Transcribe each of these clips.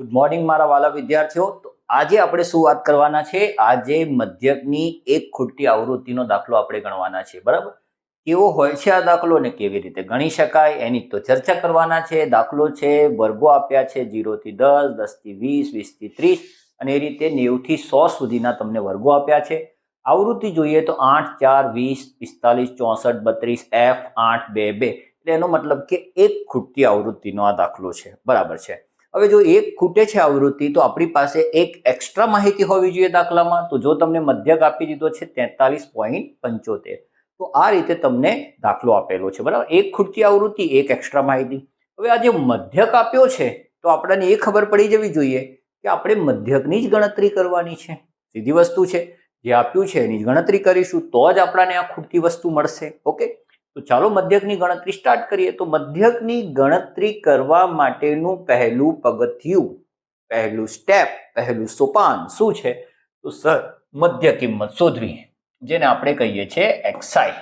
Good morning મારા વાલા વિદ્યાર્થીઓ. તો આજે આપણે શું વાત કરવાના છે? આજે મધ્યકની એક ખૂટતી આવૃત્તિનો દાખલો આપણે ગણવાના છે, બરાબર? કેવો હોય છે આ દાખલો ને કેવી રીતે ગણી શકાય? એની તો ચર્ચા કરવાના છે. દાખલો છે, વર્ગો આપ્યા છે જીરોથી દસ દસથી વીસ વીસથી ત્રીસ અને એ રીતે નેવથી સો સુધીના તમને વર્ગો આપ્યા છે. આવૃત્તિ જોઈએ તો આઠ, ચાર, વીસ, પિસ્તાલીસ, ચોસઠ, બત્રીસ, એફ, આઠ, બે બે. એટલે એનો મતલબ કે એક ખૂટતી આવૃત્તિનો આ દાખલો છે. બરાબર છે. હવે જો એક ખૂટે છે આવૃત્તિ, તો આપણી પાસે એક એક્સ્ટ્રા માહિતી હોવી જોઈએ દાખલામાં. તો જો તમને મધ્યક આપી દીધો છે તેતાલીસ પોઈન્ટ પંચોતેર. તો આ રીતે તમને દાખલો આપેલો છે, બરાબર? એક ખૂટતી આવૃત્તિ, એક એક્સ્ટ્રા માહિતી. હવે આ જે મધ્યક આપ્યો છે, તો આપણને એ ખબર પડી જવી જોઈએ કે આપણે મધ્યકની જ ગણતરી કરવાની છે. સીધી વસ્તુ છે, જે આપ્યું છે એની જ ગણતરી કરીશું, તો જ આપણને આ ખૂટતી વસ્તુ મળશે, ઓકે? તો ચાલો મધ્યકની ગણતરી સ્ટાર્ટ કરીએ. તો મધ્યકની ગણતરી કરવા માટેનું પહેલું પગથિયું, પહેલું સ્ટેપ પહેલું સોપાન શું છે? તો સર, મધ્ય કિંમત શોધવી. જેને આપણે કહીએ છીએ એક્સાઈ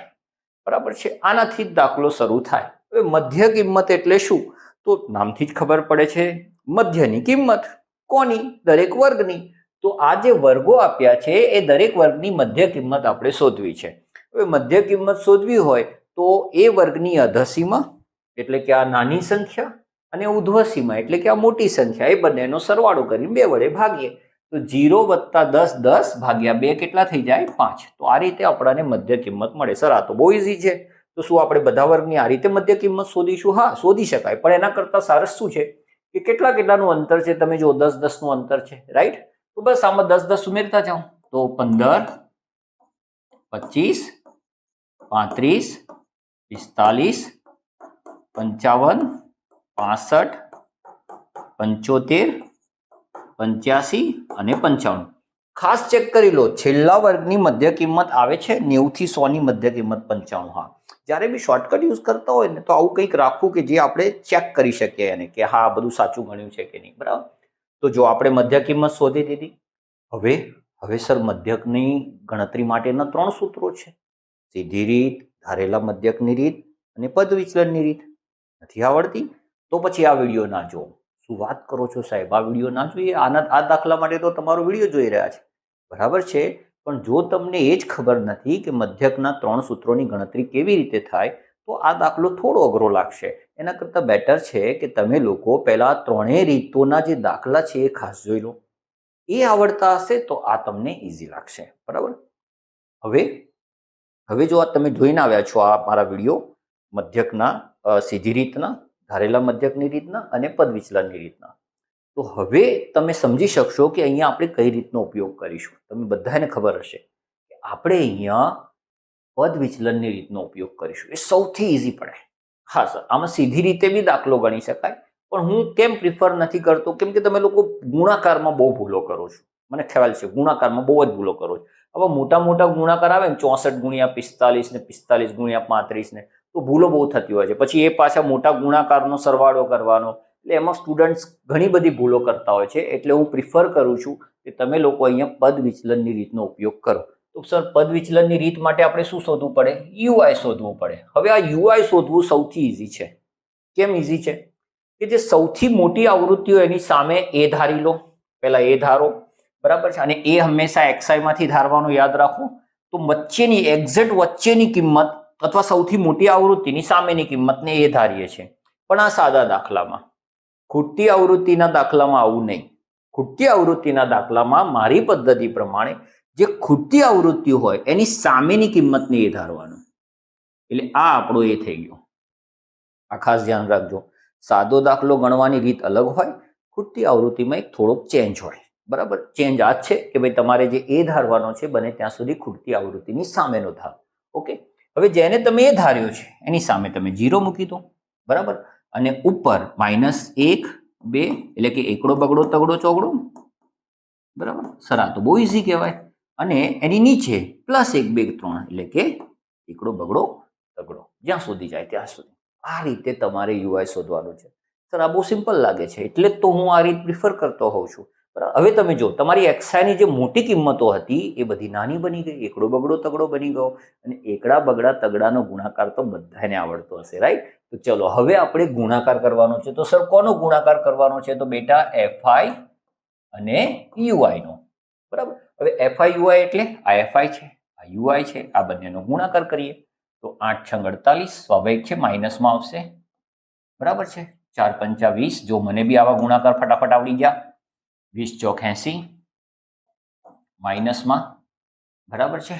બરાબર છે? આનાથી જ દાખલો શરૂ થાય. હવે મધ્ય કિંમત એટલે શું? તો નામથી જ ખબર પડે છે. મધ્યની કિંમત. કોની? દરેક વર્ગની. તો આ જે વર્ગો આપ્યા છે, એ દરેક વર્ગની મધ્ય કિંમત આપણે શોધવી છે. હવે મધ્ય કિંમત શોધવી હોય તો એ વર્ગની અધસીમા એટલે કે આ નાની સંખ્યા અને ઉધ્વસીમા એટલે કે આ મોટી સંખ્યા, એ બંનેનો સરવાળો કરીને બે વડે ભાગીએ. તો જીરો વત્તા દસ દસ ભાગ્યા બે કેટલા થઈ જાય? પાંચ. તો આ રીતે આપણને મધ્ય કિંમત મળે. સર, આ તો બહુ ઇઝી છે. તો શું આપણે બધા વર્ગની આ રીતે મધ્ય કિંમત શોધીશું? હા, શોધી શકાય. પણ એના કરતાં સરસ શું છે? કે કેટલા કેટલાનું અંતર છે? તમે જો દસ દસનું અંતર છે. રાઈટ તો બસ આમાં દસ દસ ઉમેરતા જાઓ. તો પંદર, પચીસ, પાંત્રીસ પિસ્તાલીસ, પંચાવન, પાસઠ, પંચોતેર, પંચ્યાસી અને પંચાવન. ખાસ ચેક કરી લો, છેલ્લા વર્ગની મધ્ય કિંમત આવે છે નેવુંથી સોની મધ્ય કિંમત પંચાણું, હા. જ્યારે બી શોર્ટકટ યુઝ કરતા હોય ને, તો આવું કંઈક રાખવું કે જે આપણે ચેક કરી શકીએ એને, કે હા, આ બધું સાચું ગણ્યું છે કે નહીં, બરાબર? તો જો આપણે મધ્ય કિંમત શોધી દીધી, હવે હવે સર મધ્યકની ગણતરી માટેના ત્રણ સૂત્રો છે. સીધી રીત ધારેલા મધ્યકની રીત અને પદ વિચલનની રીત. નથી આવડતી? તો પછી આ વીડિયો ના જુઓ. શું વાત કરો છો સાહેબ? આ વીડિયો ના જોઈએ? આના, આ દાખલા માટે તો તમારો વીડિયો જોઈ રહ્યા છે. બરાબર છે? પણ જો તમને એ જ ખબર નથી કે મધ્યકના ત્રણ સૂત્રોની ગણતરી કેવી રીતે થાય, તો આ દાખલો થોડો અઘરો લાગશે. એના કરતાં બેટર છે કે તમે લોકો પહેલાં ત્રણેય રીતોના જે દાખલા છે એ ખાસ જોઈ લો. એ આવડતા હશે તો આ તમને ઇઝી લાગશે. બરાબર? હવે હવે જો આ તમે જોઈને આવ્યા છો આ મારા વીડિયો મધ્યકના સીધી રીતના, ધારેલા મધ્યકની રીતના અને પદ વિચલનની રીતના. તો હવે તમે સમજી શકશો કે અહીંયા આપણે કઈ રીતનો ઉપયોગ કરીશું. તમે બધાને ખબર હશે કે આપણે અહીંયા પદ વિચલનની રીતનો ઉપયોગ કરીશું. એ સૌથી ઇઝી પડે હા, સર. આમાં સીધી રીતે બી દાખલો ગણી શકાય, પણ હું કેમ પ્રિફર નથી કરતો? કેમ કે તમે લોકો ગુણાકારમાં બહુ ભૂલો કરો છો. મને ખ્યાલ છે, ગુણાકારમાં બહુ જ ભૂલો કરો છો. હવે મોટા મોટા ગુણાકાર આવે ને ચોસઠ ગુણ્યા પિસ્તાલીસ ને પિસ્તાલીસ ગુણ્યા પાંત્રીસ ને, તો ભૂલો બહુ થતી હોય છે. પછી એ પાછા મોટા ગુણાકારનો સરવાળો કરવાનો. એટલે એમાં સ્ટુડન્ટ્સ ઘણી બધી ભૂલો કરતા હોય છે. એટલે હું પ્રિફર કરું છું કે તમે લોકો અહીંયા પદ વિચલનની રીતનો ઉપયોગ કરો. તો સર પદ વિચલનની રીત માટે આપણે શું શોધવું પડે? યુઆઈ શોધવું પડે. હવે આ યુઆઈ શોધવું સૌથી ઇઝી છે. કેમ ઇઝી છે? કે જે સૌથી મોટી આવૃત્તિઓ એની સામે એ ધારી લો. પહેલાં એ ધારો. બરાબર છે? અને એ હંમેશા એક્સઆઈ માંથી ધારવાનું યાદ રાખો. તો વચ્ચેની એક્ઝેક્ટ વચ્ચેની કિંમત અથવા સૌથી મોટી આવૃત્તિની સામેની કિંમતને એ ધારીએ છીએ. પણ આ સાદા દાખલામાં. ખૂટતી આવૃત્તિના દાખલામાં આવું નહીં. ખૂટતી આવૃત્તિના દાખલામાં મારી પદ્ધતિ પ્રમાણે જે ખૂટતી આવૃત્તિ હોય એની સામેની કિંમતને એ ધારવાનું. એટલે આ આપણો એ થઈ ગયો. આ ખાસ ધ્યાન રાખજો. સાદો દાખલો ગણવાની રીત અલગ હોય ખૂટતી આવૃત્તિમાં એક થોડોક ચેન્જ હોય. બરાબર? ચેન્જ આ છે કે ભાઈ તમારે જે એ ધારવાનો છે બને ત્યાં સુધી ખૂટતી આવૃત્તિની સામેનો ધાર. ઓકે? હવે જેને તમે એ ધાર્યો છે, એની સામે તમે જીરો મૂકી દો. બરાબર? અને ઉપર માઇનસ એક, બે, એટલે કે એકડો, બગડો, તગડો, ચોગડો. બરાબર? સર તો બહુ ઇઝી કહેવાય. અને એની નીચે પ્લસ એક, બે, ત્રણ, એટલે કે એકડો, બગડો, તગડો. જ્યાં સુધી જાય ત્યાં સુધી. આ રીતે તમારે યુઆઈ શોધવાનું છે. સર, આ બહુ સિમ્પલ લાગે છે. એટલે જ તો હું આ રીત પ્રિફર કરતો હોઉં છું. હવે તમે જો તમારી એક્સાની જે મોટી કિંમતો હતી, એ બધી નાની બની ગઈ, એકડો બગડો તગડો બની ગયો અને એકડા બગડા તગડાનો ગુણાકાર તો બધાને આવડતો હશે રાઈટ તો ચલો, હવે આપણે ગુણાકાર કરવાનો છે. તો સર, કોનો ગુણાકાર કરવાનો છે? તો બેટા એફઆઈ અને યુઆઈનો બરાબર? હવે એફઆઈ યુઆઈ એટલે આ એફઆઈ છે, આ યુઆઈ છે, આ બંનેનો ગુણાકાર કરીએ. તો આઠ છંગ અડતાલીસ, સ્વાભાવિક છે, માઇનસમાં આવશે. બરાબર છે? ચાર પંચા વીસ, જો મને બી આવા ગુણાકાર ફટાફટ આવડી ગયા વીસ ચોક એંસી માઇનસમાં બરાબર છે?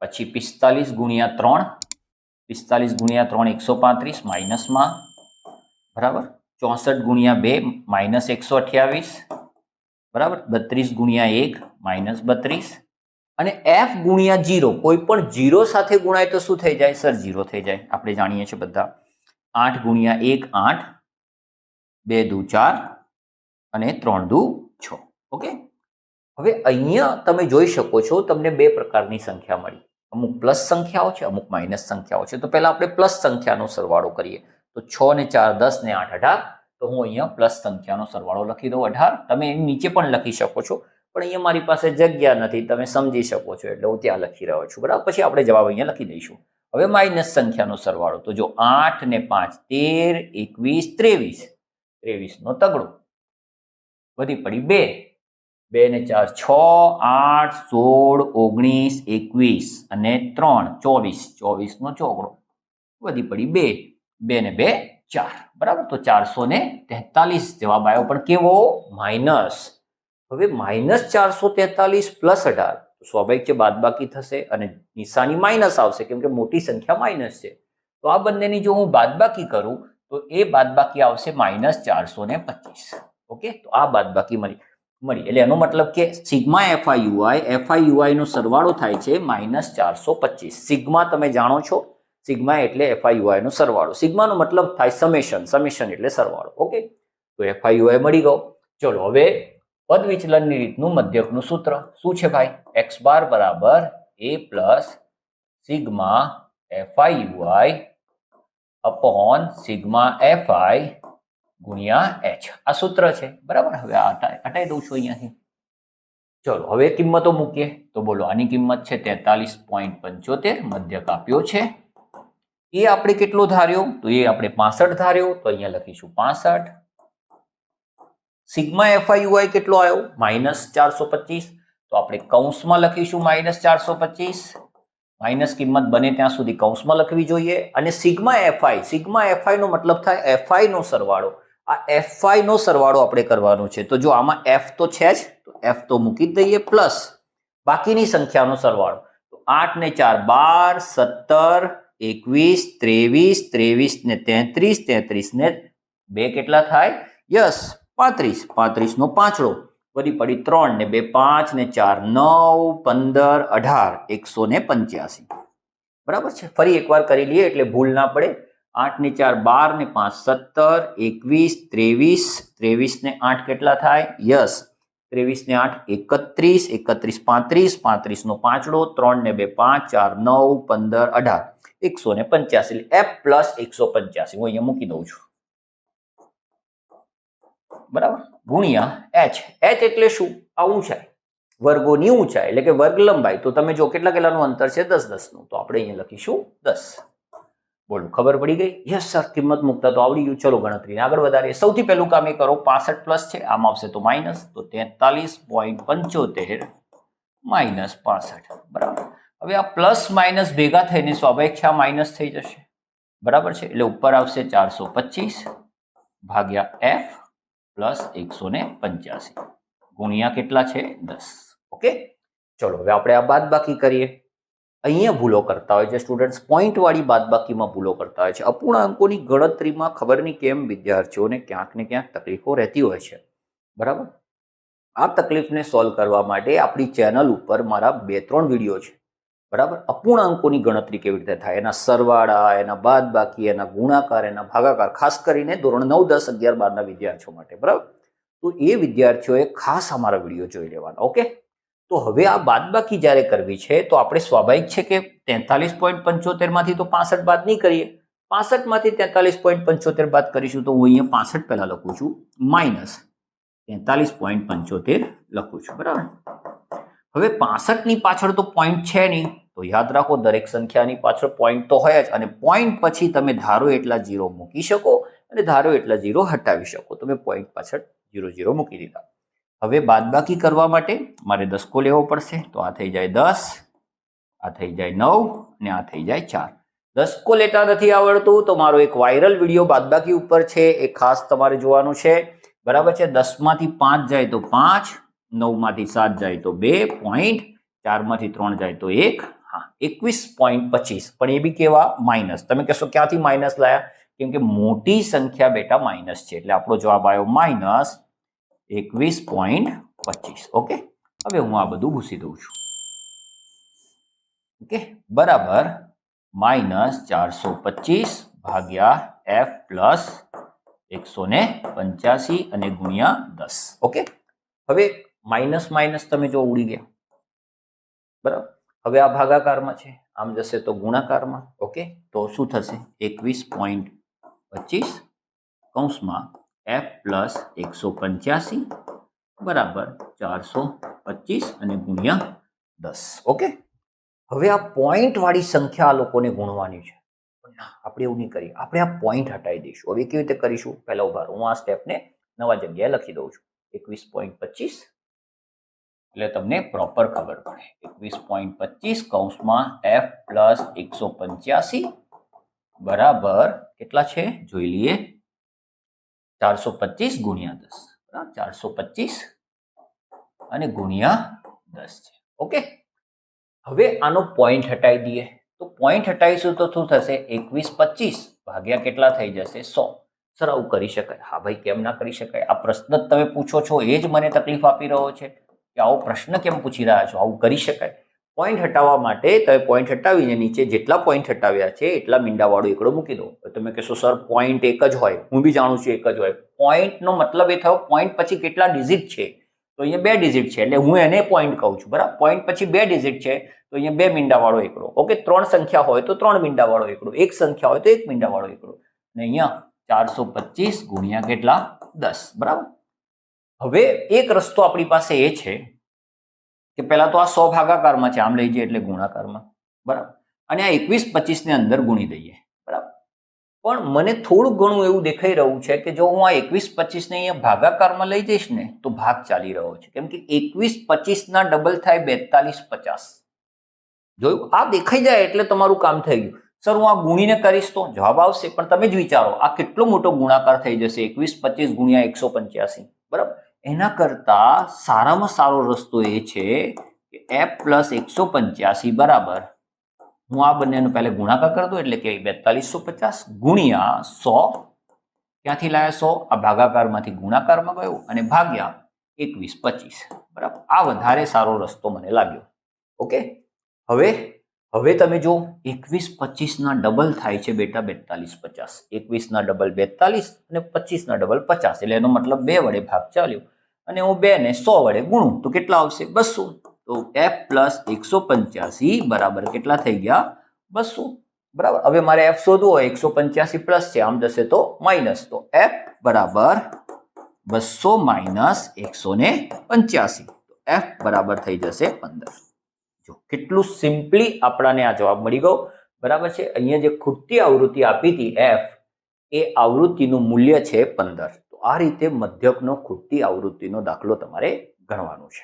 પછી પિસ્તાલીસ ગુણ્યા ત્રણ, પિસ્તાલીસ ગુણ્યા ત્રણ એકસો પાંત્રીસ માઇનસમાં બરાબર? ચોસઠ ગુણ્યા બે માઇનસ એકસો અઠ્યાવીસ, બરાબર? બત્રીસ ગુણ્યા એક માઇનસ બત્રીસ. અને એફ ગુણ્યા જીરો કોઈ પણ જીરો સાથે ગુણાય તો શું થઈ જાય? સર જીરો થઈ જાય. આપણે જાણીએ છીએ બધા. આઠ ગુણ્યા એક, આઠ. બે દુ ચાર અને ત્રણ દુ ઓકે? હવે અહીંયા તમે જોઈ શકો છો, તમને બે પ્રકારની સંખ્યા મળી. અમુક પ્લસ સંખ્યાઓ છે, અમુક માઇનસ સંખ્યાઓ છે. તો પહેલાં આપણે પ્લસ સંખ્યાનો સરવાળો કરીએ. તો છ ને ચાર, દસ ને આઠ, અઢાર. તો હું અહીંયા પ્લસ સંખ્યાનો સરવાળો લખી દઉં, અઢાર. તમે એની નીચે પણ લખી શકો છો. પણ અહીંયા મારી પાસે જગ્યા નથી, તમે સમજી શકો છો. એટલે હું ત્યાં લખી રહ્યો છું. બરાબર? પછી આપણે જવાબ અહીંયા લખી દઈશું. હવે માઇનસ સંખ્યાનો સરવાળો. તો જો આઠ ને પાંચ, તેર, એકવીસ, ત્રેવીસ. ત્રેવીસનો તગડો. વધી પડી બે. બે ને ચાર, છ, આઠ, સોળ, ઓગણીસ, એકવીસ અને ત્રણ, ચોવીસ. ચોવીસનો ચોગડો. વધી પડી બે. બે ને બે, ચાર. બરાબર? તો ચારસો ને તેતાલીસ જવાબ આવ્યો પણ કેવો? માઇનસ હવે માઇનસ ચારસો તેતાલીસ પ્લસ અઢાર. સ્વાભાવિક છે, બાદબાકી થશે અને નિશાની માઇનસ આવશે, કેમ કે મોટી સંખ્યા માઇનસ છે. તો આ બંનેની જો હું બાદબાકી કરું, તો એ બાદબાકી આવશે માઇનસ ચારસો ને પચીસ. ઓકે? તો આ બાદબાકી મળી. મળી. એટલે એનો મતલબ કે સિગ્મા એફઆઈયુઆઈ એફઆઈયુઆઈનો એફઆઈ સરવાળો થાય છે માઇનસ ચારસો પચીસ. સિગ્મા તમે જાણો છો? સિગ્મા એટલે એફઆઈયુઆઈનો સરવાળો. સિગ્માનો મતલબ થાય સમેશન. સમેશન એટલે સરવાળો. ઓકે? તો એફઆઈયુઆઈ મળી ગયો. ચલો, હવે પદ વિચલનની રીતનું મધ્યકનું સૂત્ર. શું છે ભાઈ? એક્સ બાર બરાબર a plus sigma f i u i upon sigma f i ગુણ્યા એચ આ સૂત્ર છે. બરાબર? હવે આ હટાઈ દઉં છું અહીંયાથી. ચલો, હવે કિંમતો મૂકીએ. તો બોલો, આની કિંમત છે તેતાલીસ પોઈન્ટ પંચોતેર મધ્યક આપ્યો છે. એ આપણે કેટલો ધાર્યો? તો એ આપણે પાસઠ ધાર્યો. તો અહીંયા લખીશું પાસઠ. સિગ્મા એફઆઈ યુઆઈ કેટલો આવ્યો? માઇનસ ચારસો પચીસ. તો આપણે કૌંસમાં લખીશું માઇનસ ચારસો પચીસ. માઇનસ કિંમત બને ત્યાં સુધી કૌંસમાં લખવી જોઈએ. અને sigma f i sigma f i નો મતલબ થાય એફઆઈ નો સરવાળો. આ એફઆઈનો સરવાળો આપણે કરવાનો છે. તો જો આમાં એફ તો છે જ, તો એફ તો મૂકી દઈએ પ્લસ બાકીની સંખ્યાનો સરવાળો. તો આઠ ને ચાર બાર, સત્તર, એકવીસ, ત્રેવીસ ત્રેવીસ ને તેત્રીસ તેત્રીસ ને બે કેટલા થાય? યસ, પાંત્રીસ. પાંત્રીસ નો પાંચડો. વધી પડી ત્રણ ને બે પાંચ ને ચાર નવ, પંદર, અઢાર. એકસો ને પંચ્યાસી. બરાબર છે? ફરી એકવાર કરી લઈએ એટલે ભૂલ ના પડે. આઠ ને ચાર, બાર ને પાંચ, સત્તર, એકવીસ, ત્રેવીસ ત્રેવીસ ને આઠ કેટલા થાય? યસ. ત્રેવીસ ને આઠ, એકત્રીસ એકત્રીસ પાંત્રીસ પાંત્રીસ નો પાંચડો, ત્રણ ને બે પાંચ, ચાર નવ, પંદર, અઢાર. એકસો ને પંચ્યાસી. એફ પ્લસ એકસો પંચ્યાસી. હું અહીંયા મૂકી દઉં છું. બરાબર? ગુણ્યા એચ એચ એટલે શું? આ ઊંચાઈ વર્ગોની ઊંચાઈ એટલે કે વર્ગ લંબાઈ તો તમે જો કેટલા કેટલાનું અંતર છે? દસ દસનું. તો આપણે અહીંયા લખીશું દસ. બોલો, ખબર પડી ગઈ? યસ સર કિંમત મૂકતા તો આવડી ગયું. ચલો ગણતરીને આગળ વધારીએ. સૌથી પહેલું કામ એ કરો, પાસઠ પ્લસ છે, આમ આવશે તો માઇનસ તો તેતાલીસ પોઈન્ટ પંચોતેર માઇનસ પાસઠ. બરાબર? હવે આ પ્લસ માઇનસ ભેગા થઈને સ્વાભાવિક આ માઇનસ થઈ જશે. બરાબર છે? એટલે ઉપર આવશે ચારસો પચીસ ભાગ્યા એફ પ્લસ એકસો ને પંચ્યાસી. ગુણ્યા કેટલા છે? દસ. ઓકે? ચલો, હવે આપણે આ બાદ બાકી કરીએ. અહીંયા ભૂલો કરતા હોય છે. સ્ટુડન્ટ્સ પોઈન્ટવાળી બાદબાકીમાં ભૂલો કરતા હોય છે. અપૂર્ણાંકોની ગણતરીમાં ખબર નહીં કેમ વિદ્યાર્થીઓને ક્યાંક ને ક્યાંક તકલીફો રહેતી હોય છે. બરાબર? આ તકલીફને સોલ્વ કરવા માટે આપણી ચેનલ ઉપર મારા બે ત્રણ વીડિયો છે. બરાબર? અપૂર્ણાંકોની ગણતરી કેવી રીતે થાય? એના સરવાળા, એના બાદબાકી, એના ગુણાકાર, એના ભાગાકાર, ખાસ કરીને ધોરણ નવ, દસ, અગિયાર, બારના વિદ્યાર્થીઓ માટે. બરાબર? તો એ વિદ્યાર્થીઓએ ખાસ અમારા વીડિયો જોઈ લેવાના. ઓકે? તો હવે આ બાદબાકી જ્યારે કરવી છે, તો આપણે સ્વાભાવિક છે કે તેતાલીસ પોઈન્ટ પંચોતેરમાંથી તો પાસઠ બાદ નહીં કરીએ. પાસઠમાંથી તેતાલીસ પોઈન્ટ પંચોતેર બાદ કરીશું તો હું અહીંયા પાસઠ પહેલાં લખું છું, માઇનસ તેતાલીસ પોઈન્ટ પંચોતેર લખું છું, બરાબર? હવે પાસઠની પાછળ તો પોઈન્ટ છે નહીં, તો યાદ રાખો દરેક સંખ્યાની પાછળ પોઈન્ટ તો હોય જ અને પોઈન્ટ પછી તમે ધારો એટલા જીરો મૂકી શકો અને ધારો એટલા જીરો હટાવી શકો. તમે પોઈન્ટ પાછળ જીરો જીરો મૂકી દીધા. હવે બાદબાકી કરવા માટે મારે દસકો લેવો પડશે. તો આ થઈ જાય દસ, આ થઈ જાય નવ ને આ થઈ જાય ચાર. દસકો લેતા નથી આવડતું તો મારો એક વાયરલ વીડિયો બાદબાકી ઉપર છે, એ ખાસ તમારે જોવાનું છે. બરાબર છે? દસમાંથી પાંચ જાય તો પાંચ, નવમાંથી સાત જાય તો બે પોઈન્ટ, ચારમાંથી ત્રણ જાય તો એક, હા, એકવીસ પોઈન્ટ પચીસ. પણ એ બી કેવા? માઇનસ. તમે કહેશો ક્યાંથી માઇનસ લાયા? કેમ કે મોટી સંખ્યા બેટા માઇનસ છે. એટલે આપણો જવાબ આવ્યો માઇનસ એકવીસ પોઈન્ટ પચીસ. ઓકે? હવે હું આ બધું ભૂસી દઉં છું. ઓકે? બરાબર. માઇનસ ચારસો પચીસ ભાગ્યા એફ પ્લસ એકસો ને પંચ્યાસી અને ગુણ્યા દસ. ઓકે? હવે માઇનસ માઇનસ તમે જો ઉડી ગયા. બરાબર? હવે આ ભાગાકારમાં છે. આમ જશે તો ગુણાકારમાં. ઓકે? તો શું થશે? એકવીસ પોઈન્ટ પચીસ કૌંસમાં એફ પ્લસ એકસો પંચ્યાસી બરાબર ચારસો પચીસ અને ગુણ્યા દસ. ઓકે હવે આ પોઈન્ટવાળી સંખ્યા લોકોને ગુણવાની છે. ના, આપણે એવું નહીં કરીએ. આપણે આ પોઈન્ટ હટાવી દઈશું. હવે કેવી રીતે કરીશું? પહેલા ઊભા હું આ સ્ટેપને નવા જગ્યાએ લખી દઉં છું. એકવીસ પોઈન્ટ પચીસ. એટલે તમને પ્રોપર ખબર પડે. એકવીસ પોઈન્ટ પચીસ કૌંસમાં એફ પ્લસ એકસો પંચ્યાસી બરાબર કેટલા છે? જોઈ લઈએ. ચારસો પચીસ ગુણ્યા દસ ચારસો પચીસ અને ગુણ્યા દસ છે. ઓકે? હવે આનો પોઈન્ટ હટાવી દઈએ. તો પોઈન્ટ હટાવીશું તો શું થશે? એકવીસ પચીસ ભાગ્યા કેટલા થઈ જશે? સો. સર, આવું કરી શકાય. હા ભાઈ, કેમ ના કરી શકાય? આ પ્રશ્ન જ તમે પૂછો છો, એ જ મને તકલીફ આપી રહ્યો છે કે આવો પ્રશ્ન કેમ પૂછી રહ્યા છો? આવું કરી શકાય? પોઈન્ટ હટાવવા માટે તમે પોઈન્ટ હટાવીને નીચે જેટલા પોઈન્ટ હટાવ્યા છે, એટલા મીંડાવાળો એકડો મૂકી દો. તમે કહેશો, સર પોઈન્ટ એક જ હોય. હું બી જાણું છું એક જ હોય. પોઈન્ટનો મતલબ એ થયો પોઈન્ટ પછી કેટલા ડિઝિટ છે? તો અહીંયા બે ડિઝિટ છે, એટલે હું એને પોઈન્ટ કહું છું, બરાબર? પોઈન્ટ પછી બે ડિઝિટ છે, તો અહીંયા બે મીંડાવાળો એકડો. ઓકે, ત્રણ સંખ્યા હોય તો ત્રણ મીંડાવાળો એકડો. એક સંખ્યા હોય તો એક મીંડાવાળો એકડો. અને અહીંયા ચારસો પચીસ ગુણ્યા કેટલા? દસ, બરાબર? હવે એક રસ્તો આપણી પાસે એ છે કે પહેલાં તો આ સો ભાગાકારમાં છે, આમ લઈ જઈએ એટલે ગુણાકારમાં. બરાબર? અને આ એકવીસ પચીસને અંદર ગુણી દઈએ. બરાબર? પણ મને થોડું ઘણું એવું દેખાઈ રહ્યું છે કે જો હું આ એકવીસ પચીસને અહીંયા ભાગાકારમાં લઈ જઈશ ને, તો ભાગ ચાલી રહ્યો છે. કેમ કે એકવીસ પચીસના ડબલ થાય બેતાલીસ પચાસ. જોયું? આ દેખાઈ જાય એટલે તમારું કામ થઈ ગયું. સર, હું આ ગુણીને કરીશ તો જવાબ આવશે, પણ તમે જ વિચારો, આ કેટલો મોટો ગુણાકાર થઈ જશે? એકવીસ પચીસ ગુણ્યા એકસો પંચ્યાસી. બરાબર? એના કરતાં સારામાં સારો રસ્તો એ છે કે એફ પ્લસ એકસો પંચ્યાસી બરાબર. હું આ બંનેનો પહેલે ગુણાકાર કરતો એટલે કે બેતાલીસો પચાસ ગુણ્યા સો. ક્યાંથી લાયા સો? આ ભાગાકારમાંથી ગુણાકારમાં ગયો અને ભાગ્યા એકવીસ પચીસ. બરાબર. આ વધારે સારો રસ્તો મને લાગ્યો. ઓકે? હવે હવે તમે જો એકવીસ પચીસના ડબલ થાય છે બેટા બેતાલીસ પચાસ. એકવીસના ડબલ બેતાલીસ અને પચીસના ડબલ પચાસ. એટલે એનો મતલબ બે વડે ભાગ ચાલ્યો. અને હું બે ને સો વડે ગુણું. તો કેટલા આવશે? બસો. તો એફ પ્લસ એકસો પંચ્યાસી બરાબર કેટલા થઈ ગયા? બસો. બરાબર? હવે મારે એફ શોધવું હોય, એકસો પંચ્યાસી પ્લસ છે, આમ જશે તો માઇનસ તો એફ બરાબર બસો માઇનસ એકસો ને પંચ્યાસી એફ બરાબર થઈ જશે પંદર. જો, કેટલું સિમ્પલી આપણાને આ જવાબ મળી ગયો. બરાબર છે? અહીંયા જે ખૂટતી આવૃત્તિ આપી હતી એફ એ આવૃત્તિનું મૂલ્ય છે પંદર. તો આ રીતે મધ્યકનો ખૂટતી આવૃત્તિનો દાખલો તમારે ગણવાનો છે.